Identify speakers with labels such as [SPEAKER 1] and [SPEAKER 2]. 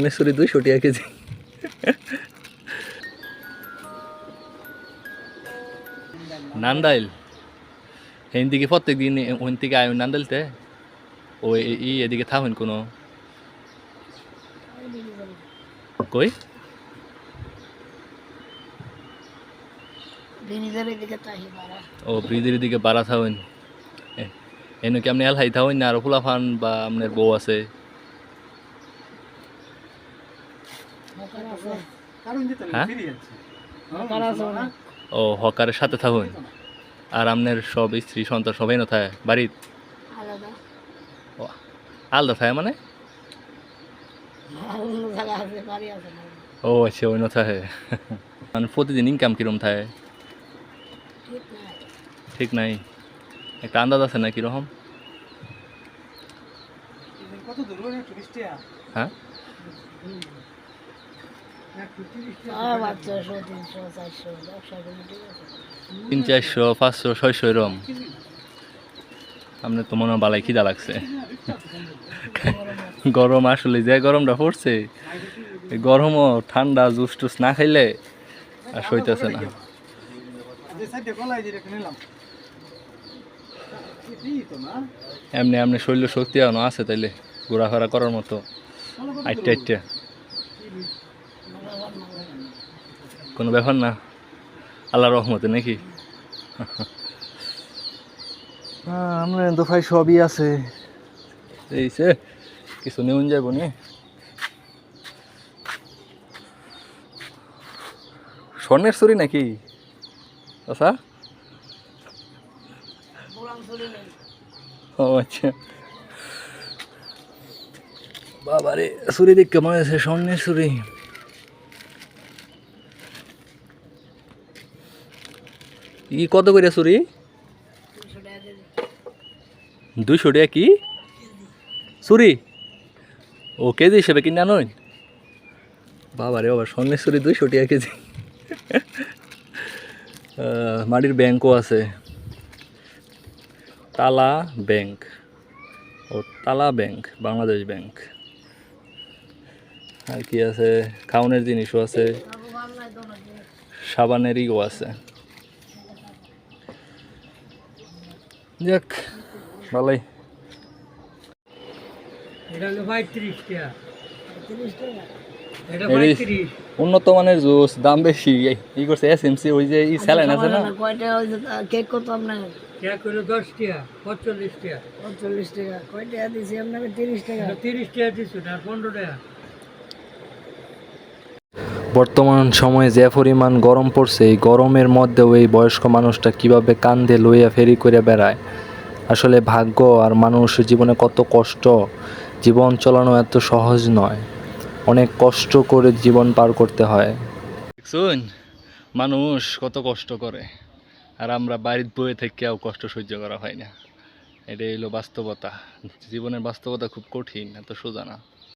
[SPEAKER 1] মেসুরি দুইশো টাকা কেজি। নান্দাইল। হেন দিকে প্রত্যেক দিন ওখান থেকে আয় নান্দাইলতে। ও এ- ই এদিকে থাকেন কোনো। কই? ও ব্রিজের দিকে বাড়া থাকেন এনে কি আপনি এলহাই থাকেন না? আরও ফুলাফান বা আপনার বউ আছে
[SPEAKER 2] মকার আছে
[SPEAKER 1] হ্যাঁ। ও হকারের সাথে থাকুন। আর আপনার সব স্ত্রী সন্তান সবাই না থাকে বাড়ির?
[SPEAKER 2] আলাদা।
[SPEAKER 1] ও আলাদা থাকে মানে? ও আচ্ছা ওই না থাকে মানে প্রতিদিন ইনকাম কিরম থাকে
[SPEAKER 2] ঠিক নাই।
[SPEAKER 1] একটা আন্দাজ আছে না কীরকম হ্যাঁ
[SPEAKER 2] আর বাচ্চাশো তিনশো চারশো ব্যবসা করে ঠিক আছে
[SPEAKER 1] তিন চারশো, পাঁচশো, ছয়শো এরম। আপনার তো মনে হয় বালাই খিদা লাগছে। গরম আসলে যে গরমটা পড়ছে গরমও ঠান্ডা, জুস টুস না খাইলে আর সইতেছে না। এমনি এমনি শরীর শক্তি আছে তাইলে, ঘোরাফেরা করার মতো। আইটটা আইটটা। কোনো ব্যাপার না। আল্লাহ রহমতে নাকি? আমরা দোফাই সবই আছে। এই সে কিছু নেউন যাব নি? স্বর্ণের চুরি নাকি? আচ্ছা। ও আচ্ছা। বাবারে চুরি দেখতে মনে আছে স্বর্ণের চুরি। ই কত করে চুরি?
[SPEAKER 2] তিনশো টাকা
[SPEAKER 1] কি? চুরি? ও কেজি হিসেবে কিনে আনোই বাবা রে বাবা স্বর্ণের চুরি দুইশো টাকা কেজি। মাটির ব্যাংকও আছে। তালা ব্যাংক। ও, তালা ব্যাংক, বাংলাদেশ ব্যাংক। আর কি আছে? খাওনের জিনিসও আছে।
[SPEAKER 2] বাবু ভালো নাই তো নাকি
[SPEAKER 1] সাবানের ইও আছে যাক ভালোই
[SPEAKER 3] এটা হলো পঁয়ত্রিশ টাকা
[SPEAKER 2] তিরিশ টাকা
[SPEAKER 3] এটা
[SPEAKER 1] এই-
[SPEAKER 3] পঁয়ত্রিশ
[SPEAKER 1] উন্নত মানের জুস দাম বেশি। এই- ই করছে এস এমসি ওই যে ই স্যালাইন আছে না?
[SPEAKER 2] কয়টা ওই যে কেক কত আপনার?
[SPEAKER 3] এক হলো দশ টাকা পঁয়তাল্লিশ টাকা।
[SPEAKER 2] পঁয়তাল্লিশ টাকা। কয় টাকা দিয়েছি আপনাকে? তিরিশ টাকা।
[SPEAKER 3] তিরিশ টাকা দিচ্ছ না পনেরো টাকা।
[SPEAKER 1] বর্তমান সময়ে যে পরিমাণ গরম পড়ছে, এই গরমের মধ্যেও এই বয়স্ক মানুষটা কীভাবে কান্দে, লইয়া ফেরি করে বেড়ায়? আসলে ভাগ্য আর মানুষ জীবনে কত কষ্ট, জীবন চালানো এত সহজ নয়। অনেক কষ্ট করে জীবন পার করতে হয়। শুন মানুষ কত কষ্ট করে, আর আমরা বাড়ির বয়ে থেকেও কষ্ট সহ্য করা হয় না। এটাই হলো বাস্তবতা। জীবনের বাস্তবতা খুব কঠিন, এত সোজা না।